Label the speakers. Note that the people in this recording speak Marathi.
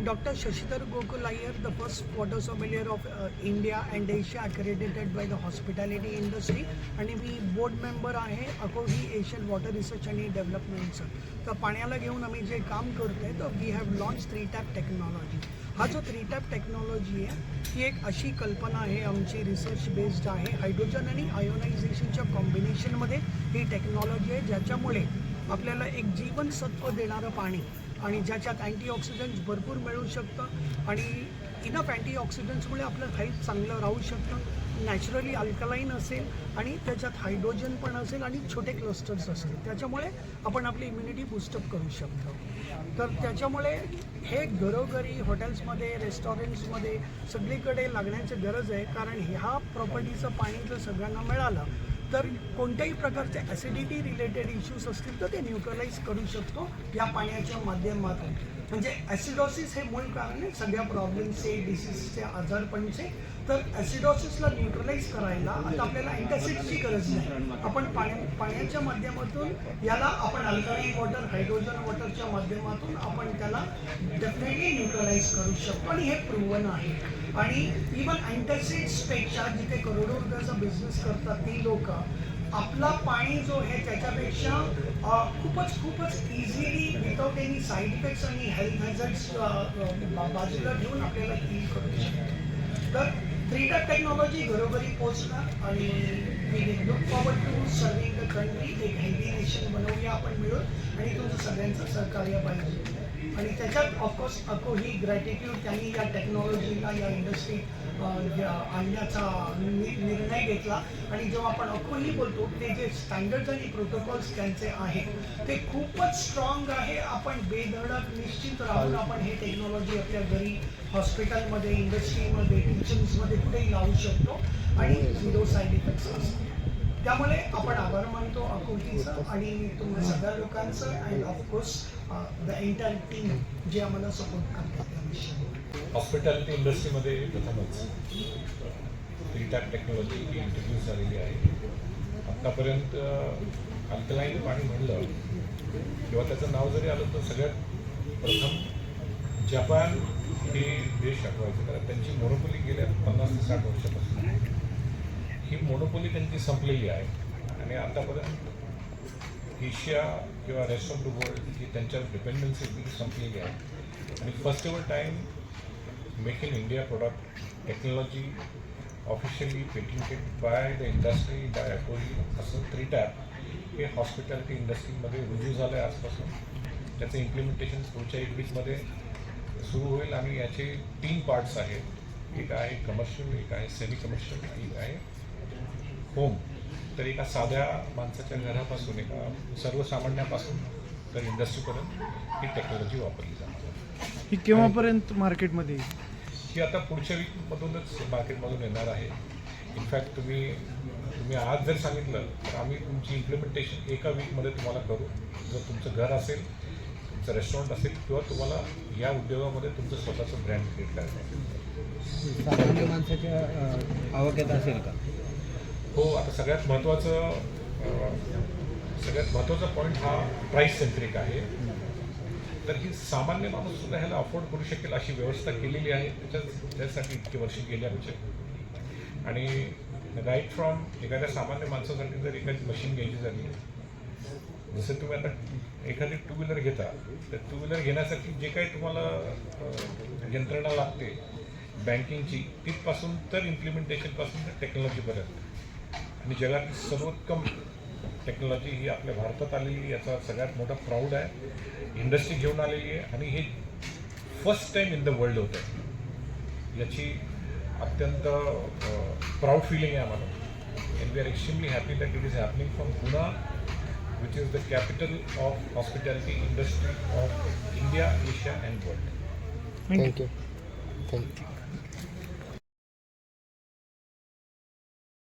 Speaker 1: Dr. Shashidhar Gokul Iyer, the first water sommelier of uh, India and Asia accredited by the hospitality industry. आणि मी बोर्ड मेंबर आहे अकोडी एशियन वॉटर रिसर्च आणि डेव्हलपमेंटचं तर पाण्याला घेऊन आम्ही जे काम करतो आहे तर we have launch three tap technology हा जो थ्री टॅप टेक्नॉलॉजी आहे ही एक अशी कल्पना आहे आमची रिसर्च बेस्ड आहे हायड्रोजन आणि आयोनायझेशनच्या कॉम्बिनेशनमध्ये ही टेक्नॉलॉजी आहे ज्याच्यामुळे आपल्याला एक जीवनसत्व देणारं पाणी आणि ज्याच्यात अँटीऑक्सिडंट्स भरपूर मिळू शकतं आणि इनफ अँटीऑक्सिडंट्समुळे आपलं हेल्थ चांगलं राहू शकतं. नॅचरली अल्कलाईन असेल आणि त्याच्यात हायड्रोजन पण असेल आणि छोटे क्लस्टर्स असतील. त्याच्यामुळे आपण आपली इम्युनिटी बुस्टअप करू शकतो. तर त्याच्यामुळे हे घरोघरी हॉटेल्समध्ये रेस्टॉरंट्समध्ये सगळीकडे लागण्याची गरज आहे. कारण ह्या प्रॉपर्टीचं पाणी जर सगळ्यांना मिळालं तर कोणत्याही प्रकारचे ॲसिडिटी रिलेटेड इश्यूज असतील तर ते न्यूट्रलाइज करू शकतो या पाण्याच्या माध्यमातून. म्हणजे ॲसिडॉसिस हे मूळ कारण आहे. सगळ्या प्रॉब्लेम्सचे डिसीजचे आजारपणचे तर ॲसिडॉसिसला न्यूट्रलाइज करायला आता आपल्याला अँटॅसिडची गरज नाही. आपण पाण्या पाण्याच्या माध्यमातून याला आपण अल्कलाईन वॉटर हायड्रोजन वॉटरच्या माध्यमातून आपण त्याला डेफिनेटली न्यूट्रलाइज करू शकतो. आणि हे प्रूवन आहे. आणि इवन अँटॅसिड्सपेक्षा जिथे करोडो रुपयाचा बिझनेस करतात ती लोक आपला पाणी जो आहे त्याच्यापेक्षा खूपच खूपच easily without any side effects आणि हेल्थ हॅझर्ड्स बाजूला घेऊन आपल्याला फील करू शकतो. तर थ्री टॅप टेक्नॉलॉजी घरोघरी पोहोचणार आणि we look forward to serving the country एक हेल्दी नेशन बनवूया आपण मिळून आणि तुमचं सगळ्यांचं सहकार्य पाहिजे. आणि त्याच्यात ऑफकोर्स अको ही ग्रॅटिट्यूड त्यांनी या टेक्नॉलॉजीला या इंडस्ट्री आणण्याचा निर्णय घेतला. आणि जेव्हा आपण अकोही बोलतो ते जे स्टँडर्ड्स आणि प्रोटोकॉल्स त्यांचे आहेत ते खूपच स्ट्रॉंग आहे. आपण बेधडक निश्चित राहून आपण हे टेक्नॉलॉजी आपल्या घरी हॉस्पिटलमध्ये इंडस्ट्रीमध्ये किचन्समध्ये कुठेही लावू शकतो. आणि झिरो साईड इफेक्ट्स त्यामुळे आपण आभार मानतो अकोटीचं आणि तुम्हा सगळ्या लोकांचं and of course the entire team जे आम्हाला सपोर्ट करतात
Speaker 2: हॉस्पिटॅलिटी इंडस्ट्रीमध्ये प्रथमच थ्री टेक्नॉलॉजी ही इंट्रोड्यूस झालेली आहे. आत्तापर्यंत अल्कलाईन पाणी म्हणलं किंवा त्याचं नाव जरी आलं तर सगळ्यात प्रथम जपान हे देश आठवायचं. कारण त्यांची मोनोपोली गेल्या पन्नास ते साठ वर्षापासून. ही मोनोपोली त्यांची संपलेली आहे. आणि आतापर्यंत एशिया किंवा रेस्ट ऑफ द वर्ल्ड ही त्यांच्यावर डिपेंडन्सी ती संपलेली आहे. आणि first ever time make in India product technology officially patented by the industry by अपोली असं थ्री टॅप हे हॉस्पिटॅलिटी इंडस्ट्रीमध्ये रुजू झालं आहे आजपासून. त्याचं इम्प्लिमेंटेशन पुढच्या एक वीकमध्ये सुरू होईल. आणि याचे तीन पार्ट्स आहेत. एक आहे कमर्शियल एक आहे सेमी कमर्शियल एक आहे होम तर एका साध्या माणसाच्या घरापासून एका सर्वसामान्यापासून तर इंडस्ट्रीपर्यंत ही टेक्नॉलॉजी वापरली जाणार आहे.
Speaker 3: ही केव्हापर्यंत मार्केटमध्ये?
Speaker 2: ही आता पुढच्या वीकमधूनच मार्केटमधून येणार आहे इनफॅक्ट तुम्ही तुम्ही आज जर सांगितलं तर आम्ही तुमची इम्प्लिमेंटेशन एका वीकमध्ये तुम्हाला करू जर तुमचं घर असेल तुमचं रेस्टॉरंट असेल किंवा तुम्हाला या उद्योगामध्ये तुमचं स्वतःचं ब्रँड क्रिएट करायचं आहे
Speaker 4: सामान्य माणसाच्या आवाक्यात असेल का
Speaker 2: हो आता सगळ्यात महत्त्वाचं सगळ्यात महत्त्वाचा पॉईंट हा प्राईस सेंट्रिक आहे. तर ही सामान्य माणूस सुद्धा ह्याला अफोर्ड करू शकेल अशी व्यवस्था केलेली आहे. त्याच्या त्यासाठी इतकी वर्ष गेली आमचे. आणि राईट फ्रॉम एखाद्या सामान्य माणसासाठी जर एखादी मशीन घ्यायची झाली जसं तुम्ही आता एखादी टू व्हीलर घेता तर टू व्हीलर घेण्यासाठी जे काही तुम्हाला यंत्रणा लागते बँकिंगची तिथपासून तर इम्प्लिमेंटेशनपासून तर टेक्नॉलॉजीपर्यंत आणि जगातील सर्वोत्तम टेक्नॉलॉजी ही आपल्या भारतात आलेली याचा सगळ्यात मोठा प्राऊड आहे. इंडस्ट्री घेऊन आलेली आहे. आणि हे first time in the world होतं. आहे याची अत्यंत प्राऊड फिलिंग आहे आम्हाला. And we are extremely happy that it is happening from Poona which is the capital of hospitality industry of India Asia and world.
Speaker 4: Thank you thank you